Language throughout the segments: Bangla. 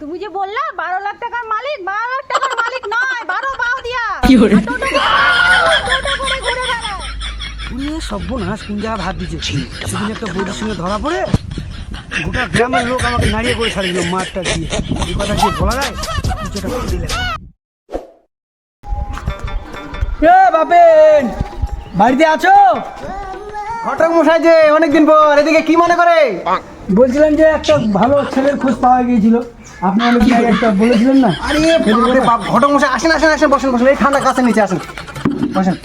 তুমি যে বললা বারো লাখ টাকার মালিক বারো লাখ টাকার মালিক নয় বারো বাও দিয়া। কি করে? সর্বনাশ কোন জায়গায় ভাত দিচ্ছে সেদিন একটা বৌদির সঙ্গে ধরা পড়ে গোটা গ্রামের লোক আমাকে নাড়িয়ে করে ছাড়িয়ে দিল মাঠটা দিয়ে। এই কথা কি বলা যায় কিছুটা করে দিলেন এ বাপেন? বাড়িতে আছো? ঘটক মশাই যে অনেকদিন পর এদিকে কি মনে করে? বলছিলাম যে একটা ভালো ছেলের খোঁজ পাওয়া গিয়েছিল। আপনি অনেক একটা বলেছিলেন না? আরে বাপরে বাপ ঘটক মশাই আসেন আসেন আসেন বসেন বসেন। এই ঠান্ডা গাছের নিচে আসেন। বসেন।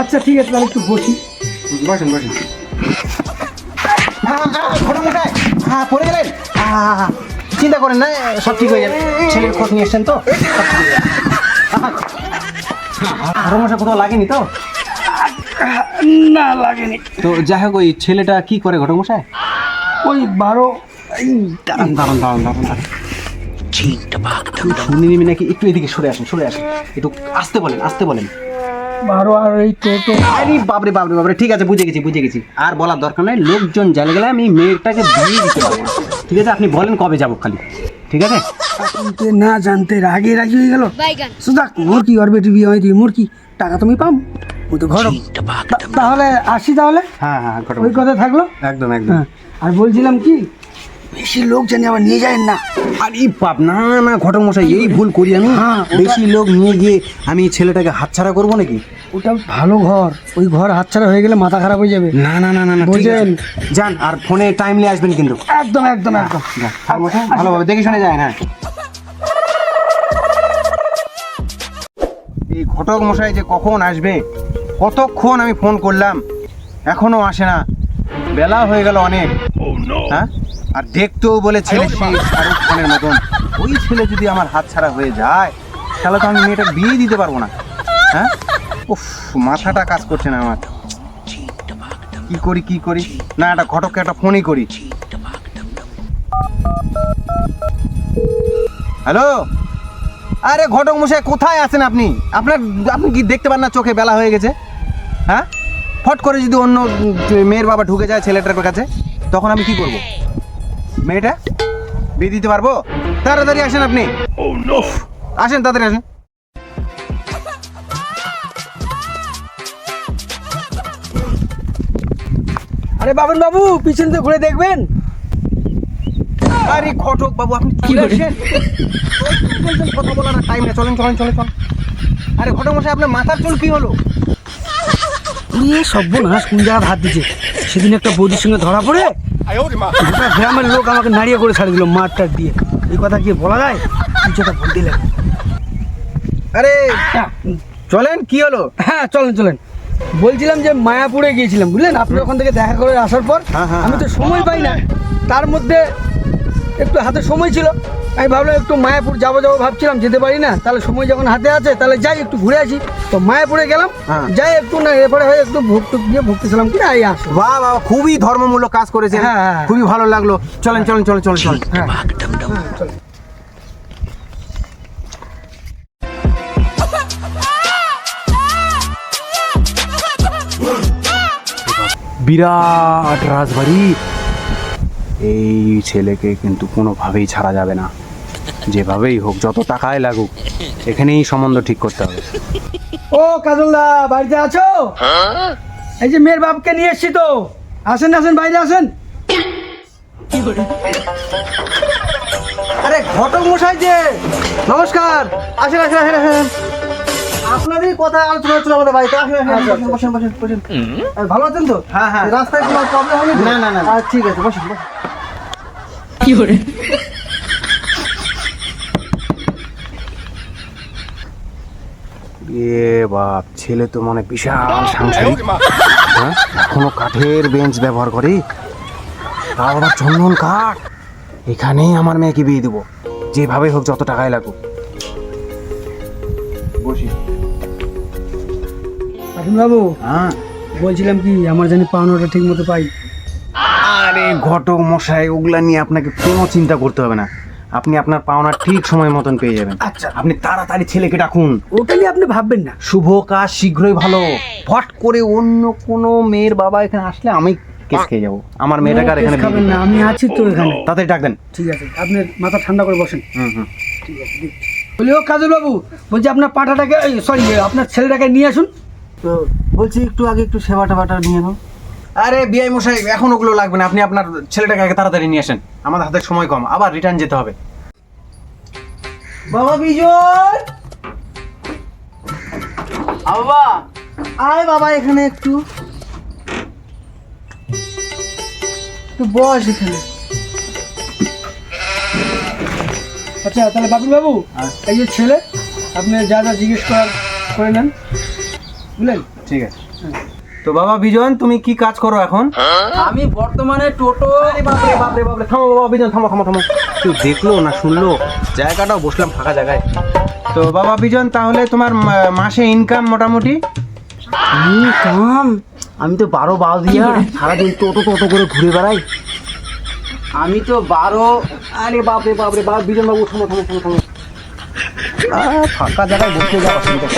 আচ্ছা ঠিক আছে তাহলে একটু বসি। বসেন বসেন। হ্যাঁ, হ্যাঁ, ঘটক মশাই। হ্যাঁ পড়ে গেলেন? চিন্তা করেন না সব ঠিক হয়ে যাবে। ছেলের খোঁজ নিয়ে এসছেন তো? হয়ে। ঘটক মশাই কোথাও লাগেনি তো? না লাগেনি। তো যাই হোক ওই ছেলেটা কি করে ঘটক মশাই ওই বারো এই, দাঁড়ান দাঁড়ান দাঁড়ান দাঁড়ান দাঁড়ান। শুনিনি নাকি? একটু এদিকে সরে আসেন সরে আসেন। একটু আসতে বলেন আসতে বলেন। বারো আর টোটো। আরে বাবরে বাবরে বাবরে ঠিক আছে বুঝে গেছি বুঝে গেছি। আর বলার দরকার নাই লোকজন জালে গেলে আমি মেয়েটাকে দিতে পারব ঠিক আছে আপনি বলেন কবে যাব খালি। ঠিক আছে? না জানতে রাগে রাজি হয়ে গেল। সুদা মোর কি ওর বেটি বিয়ে হয়নি মোর কি টাকা তুমি পাম তাহলে আসি তাহলে? হ্যাঁ হ্যাঁ ওই কথা থাকল? একদম একদম। হ্যাঁ আর বলছিলাম কি? বেশি লোক জানি আবার নিয়ে যায় না। আরে বাপ না না ঘটক মশাই এই ভুল করি আমি। হ্যাঁ, বেশি লোক নিয়ে গিয়ে আমি ছেলেটাকে হাতছাড়া করব নাকি? ওটা ভালো ঘর। ওই ঘর হাতছাড়া হয়ে গেলে মাথা খারাপ হয়ে যাবে। না না না না না ঠিক যান আর ফোনে টাইমলি আসবেন কিন্তু। একদম একদম একদম। আর মশাই ভালোভাবে দেখে শুনে যায় হ্যাঁ। এই ঘটক মশাই যে কখন আসবে? কতক্ষণ আমি ফোন করলাম এখনও আসে না। বেলা হয়ে গেল অনেক। হ্যাঁ? আর দেখতেও বলে ছেলে সেই শাহরুখ খানের মতন। ওই ছেলে যদি আমার হাত ছাড়া হয়ে যায় তাহলে তো আমি মেয়েটা বিয়ে দিতে পারব না। হ্যাঁ? উফ মাথাটা কাজ করছে না আমার। কি করি কি করি? না একটা ঘটককে একটা ফোনই করি। হ্যালো? আরে ঘটক মশাই কোথায় আছেন আপনি? আপনার আপনি কি দেখতে পান না চোখে বেলা হয়ে গেছে? হ্যাঁ? ফট করে যদি অন্য মেয়ের বাবা ঢুকে যায় ছেলেটার কাছে তখন আমি কি করব? মেয়েটা বিয়ে দিতে পারব? তাড়াতাড়ি আসেন আপনি। উফ, আসেন তাড়াতাড়ি আসেন। আরে বাবন বাবু পিছন দিয়ে ঘুরে দেখবেন। আরে ঘটক বাবু আপনি কি চলে করে? কথা বলার টাইম নেই। চলেন চলেন চলেন চলেন। আরে ঘটক মশাই আপনার মাথার চুল কি হলো? পুড়িয়ে সর্বনাশ কোন জায়গায় ভাত দিচ্ছে সেদিন একটা বৌদির সঙ্গে ধরা পড়ে গোটা গ্রামের লোক আমাকে নাড়িয়ে করে ছাড়িয়ে দিল মাঠটা দিয়ে। এই কথা কি বলা যায়? কিছুটা ভুল দিলেন আরে চলেন কি হলো? হ্যাঁ চলেন চলেন। বলছিলাম যে মায়াপুরে গিয়েছিলাম বুঝলেন? আপনি ওখান থেকে দেখা করে আসার পর হ্যাঁ, হ্যাঁ, আমি তো সময় পাই না। তার মধ্যে একটু হাতে সময় ছিল। আমি ভাবলাম একটু মায়াপুর যাব যাব ভাবছিলাম যেতে পারি না। তাহলে সময় যখন হাতে আছে তাহলে যাই একটু ঘুরে আসি। তো মায়াপুরে গেলাম হ্যাঁ। যাই একটু না এরপরে হয়ে একটু ভক্ত দিয়ে ভক্তি সালাম করে আই আসো। বাহ বাহ খুবই ধর্মমূলক কাজ করেছেন। হ্যাঁ, হ্যাঁ। খুবই ভালো লাগল। চলেন চলেন চলেন চলেন চলেন। হ্যাঁ। বিরাট রাজবাড়ি। এই ছেলেকে কিন্তু কোনোভাবেই ছাড়া যাবে না। যেভাবেই হোক যত টাকায় লাগুক এখানেই সম্বন্ধ ঠিক করতে হবে। ও কাজলদা বাড়িতে আছো? এই যে মেয়ের বাপকে নিয়ে এসছি তো। আসেন আসেন বাইরে আসেন। আরে ঘটক মশাই যে নমস্কার। আসেন আসেন আসেন আসেন। আপনারই কথা আলোচনা হচ্ছিল আমাদের বাড়িতে। আসেন আসেন বসেন বসেন বসেন। ভালো আছেন তো? হ্যাঁ হ্যাঁ। রাস্তায় কোনো প্রবলেম হয়নি তো? না, না, না। আচ্ছা, ঠিক আছে বসুন বসুন। কি করে? এ বাপ ছেলে তো মানে বিশাল সাংসারিক। হ্যাঁ? এখনও কাঠের বেঞ্চ ব্যবহার করে। তাও আবার চন্দন কাঠ। এখানেই আমার মেয়েকে বিয়ে দেবো। যেভাবে হোক যত টাকাই লাগুক। বসি। বাবু হ্যাঁ। বলছিলাম কি আমার জানি পাওনাটা ঠিক মতো পাই। আরে ঘটক মশাই ওগুলা নিয়ে আপনাকে কোনো চিন্তা করতে হবে না। আপনি আপনার পাওনা ঠিক সময় মতন পেয়ে যাবেন। আচ্ছা। আপনি তাড়াতাড়ি ছেলেকে ডাকুন। ওটা নিয়ে আপনি ভাববেন না। শুভ কাজ শীঘ্রই ভালো। ফট করে অন্য কোনো মেয়ের বাবা এখানে আসলে আমি কেস খেয়ে যাব। আমার মেয়েটাকে আর এখানে খাবেন না। আমি আছি তো এখানে। তাড়াতাড়ি ডাক দেন। ঠিক আছে। আপনি মাথা ঠান্ডা করে বসেন। হুম হুম। ঠিক আছে বলি ও কাজল বাবু বলছি আপনার পাঠাটাকে সরি আপনার ছেলেটাকে নিয়ে আসুন। তো বলছি একটু আগে একটু সেবা টেবাটা নিয়ে নাও। আরে বিআই মশাই এখন ওগুলো লাগবে না। আপনি আপনার ছেলেটাকে আগে তাড়াতাড়ি নিয়ে আসেন। আমাদের হাতে সময় কম। আবার রিটার্ন যেতে হবে। বাবা বিজয়! বাবা! আয় বাবা এখানে একটু। একটু বস এখানে। আচ্ছা তাহলে বাবুল বাবু এই যে ছেলে আপনি যা যা জিজ্ঞেস করার করে নেন। বুঝলেন? ঠিক আছে। তো বাবা বিজয়ন তুমি কি কাজ করো এখন? আমি বর্তমানে টোটো আরে বাপরে বাপরে বাপরে থামো বাবা বিজন থামো থামো থামো। তুই দেখল না শুনলো? জায়গাটাও বসলাম ফাঁকা জায়গায়। তো বাবা বিজন তাহলে তোমার মাসে ইনকাম মোটামুটি? কাম? আমি তো বারো বাউ দিয়া সারাদিন টোটো টোটো করে ঘুরে বেড়াই। আমি তো বারো আরে বাপরে বাপরে বাবা বিজন বাবু থামো থামো থামো থামো। ফাঁকা জায়গায় বসতে যাওয়া অসুবিধা।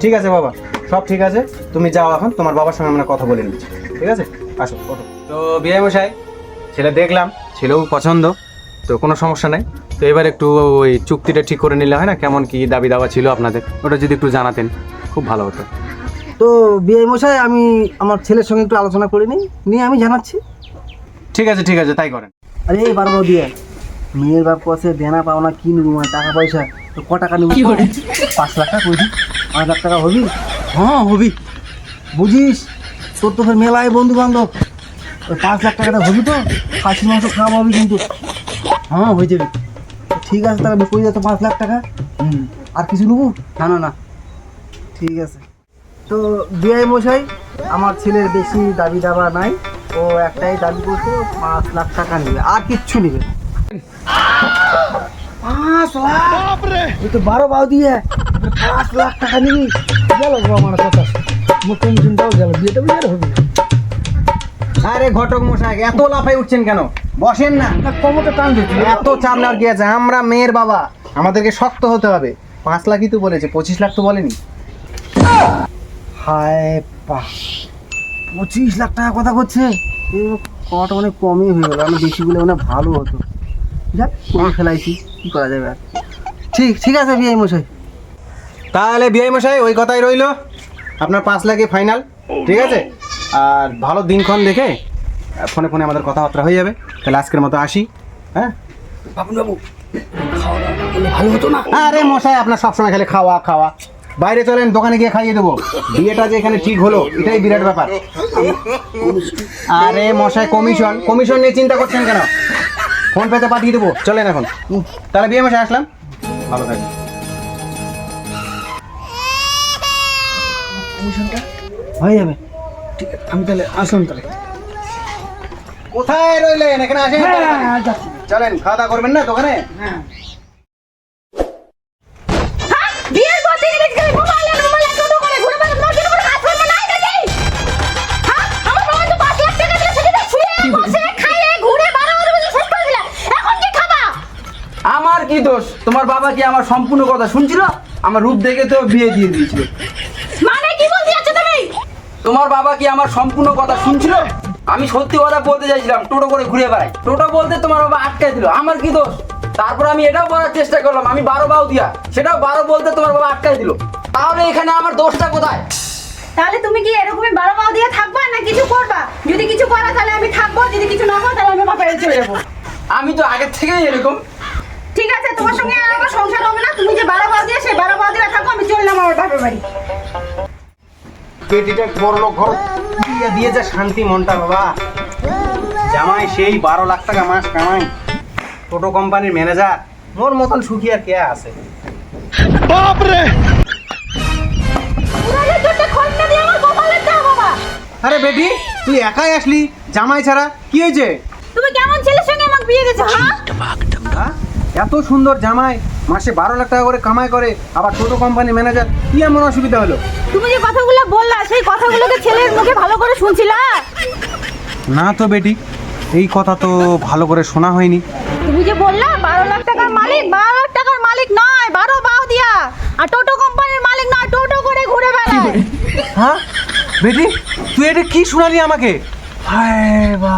ঠিক আছে বাবা সব ঠিক আছে। তুমি যাও এখন তোমার বাবার সঙ্গে আমরা কথা বলে নিচ্ছি। ঠিক আছে? আসো তো বিয়ে মশাই ছেলে দেখলাম ছেলেও পছন্দ তো কোনো সমস্যা নেই। তো এবার একটু ওই চুক্তিটা ঠিক করে নিলে হয় না? কেমন কি দাবি দাওয়া ছিল আপনাদের? ওটা যদি একটু জানাতেন খুব ভালো হতো। তো বিয়ে মশাই আমি আমার ছেলের সঙ্গে একটু আলোচনা করে নিই। নিয়ে আমি জানাচ্ছি। ঠিক আছে ঠিক আছে তাই করেন। আরে এই বারো দিয়ে মেয়ের বাপ কাছে দেনা পাওনা কি নেব মানে টাকা পয়সা তো ক টাকা নেব? পাঁচ লাখ টাকা কই পাঁচ লাখ টাকা হবি? হ্যাঁ হবি। বুঝিস? তোর তো ফের মেলায় বন্ধু বান্ধব ওই পাঁচ লাখ টাকাটা হবি তো? খাসির মাংস খাওয়া হবে কিন্তু। হ্যাঁ হয়ে যাবে। ঠিক আছে তাহলে কই যাতো পাঁচ লাখ টাকা? হুম। আর কিছু নেব? না না না। ঠিক আছে। তো বিআই মশাই আমার ছেলের বেশি দাবি দাবা নাই। ও একটাই দাবি করছে পাঁচ লাখ টাকা নেবে। আর কিচ্ছু নেবে পাঁচ লাখ? তো বারো বাউ দিয়ে। পাঁচ লাখ টাকা নিবি। গেল আমার কথা। মোট কমিশনটাও গেল বিয়েটা বিয়ে হবে আরে ঘটক মশাই এত লাফাই উঠছেন কেন? বসেন না। কমতে টান দিচ্ছি। এত চাপ নেওয়ার কি আছে? আমরা মেয়ের বাবা। আমাদেরকে শক্ত হতে হবে। পাঁচ লাখই তো বলেছে পঁচিশ লাখ তো বলেনি। হায় পা। পঁচিশ লাখ টাকা কথা করছে কটা অনেক কমই হয়ে গেল। আমি বেশি বলে অনেক ভালো হতো। যাক করে ফেলাইছি। কী করা যাবে আর? ঠিক ঠিক আছে বিআই মশাই। তাহলে বিআই মশাই ওই কথাই রইল। আপনার পাঁচ লাখে ফাইনাল ঠিক আছে? আর ভালো দিনক্ষণ দেখে ফোনে ফোনে আমাদের কথাবার্তা হয়ে যাবে। তাহলে আজকের মতো আসি হ্যাঁ? বাবুল বাবু খাওয়া দাওয়া করলে ভালো হতো না? আরে মশাই আপনার সবসময় খালি খাওয়া খাওয়া। বাইরে চলেন দোকানে গিয়ে খাইয়ে দেবো। বিয়েটা যে এখানে ঠিক হলো এটাই বিরাট ব্যাপার। আরে মশাই কমিশন কমিশন নিয়ে চিন্তা করছেন কেন? ফোন পেতে পাঠিয়ে দেবো। চলেন এখন। তাহলে বিয়ে মশাই আসলাম। ভালো থাকবেন। হয়ে যাবে। ঠিক আছে আমি তাহলে আসলাম তাহলে। কোথায় রইলেন? এখানে আসেন। হ্যাঁ, যাচ্ছি। চলেন খাওয়া দাওয়া করবেন না দোকানে? হ্যাঁ। হ্যাঁ হ্যাঁ আমার কি দোষ? তোমার বাবা কি আমার সম্পূর্ণ কথা শুনছিল? আমার রূপ দেখে তো বিয়ে দিয়ে দিয়েছিল মানে কি বলতে যাচ্ছ তুমি তোমার বাবা কি আমার সম্পূর্ণ কথা শুনছিল? আমি সত্যি কথা বলতে চাইছিলাম টোটো করে ঘুরে বেড়াই। টোটো বলতে তোমার বাবা আটকাই দিল। আমার কি দোষ? তারপর আমি এটাও বলার চেষ্টা করলাম আমি বারো বাউ দিয়া সেটাও বারো বলতে তোমার বাবা আটকাই দিল। তাহলে এখানে আমার দোষটা কোথায়? তাহলে তুমি কি এরকমই বারো বাউ দিয়ে থাকবা না কিছু করবা? যদি কিছু করা তাহলে আমি থাকব যদি কিছু না হয় তাহলে আমি বাপের বাড়ি চলে যাব। আমি তো আগের থেকেই এরকম। ঠিক আছে তোমার সঙ্গে আর আমার সংসার হবে না। তুমি যে বারো পাও দিয়ে সেই বারো পাও দিয়ে থাকো আমি চললাম আমার বাপের বাড়ি। পেটিটা বড় লোক ঘর দিয়ে দিয়ে যা শান্তি মনটা বাবা। জামাই সেই বারো লাখ টাকা মাস কামাই। টোটো কোম্পানির ম্যানেজার মোর মতন সুখী আর কে আছে? বাবা। আরে বেটি তুই একাই আসলি? জামাই ছাড়া কি হয়েছে? তুমি কেমন ছেলের সঙ্গে আমাকে বিয়ে দিয়েছ হ্যাঁ? হ্যাঁ? এত সুন্দর জামাই। মাসে বারো লাখ টাকা করে কামাই করে আবার টোটো কোম্পানির ম্যানেজার কি এমন অসুবিধা হলো? তুমি যে কথাগুলো বললা সেই কথাগুলোকে ছেলের মুখে ভালো করে শুনছিলা? না তো বেটি এই কথা তো ভালো করে শোনা হয়নি। তুমি যে বললা বারো লাখ টাকার মালিক বারো লাখ টাকার মালিক নয় বারো বাউ দিয়া। আর টোটো কোম্পানির মালিক নয় টোটো করে ঘুরে বেড়ায়। হ্যাঁ? বেটি তুই এটা কি শোনালি আমাকে? হায় বা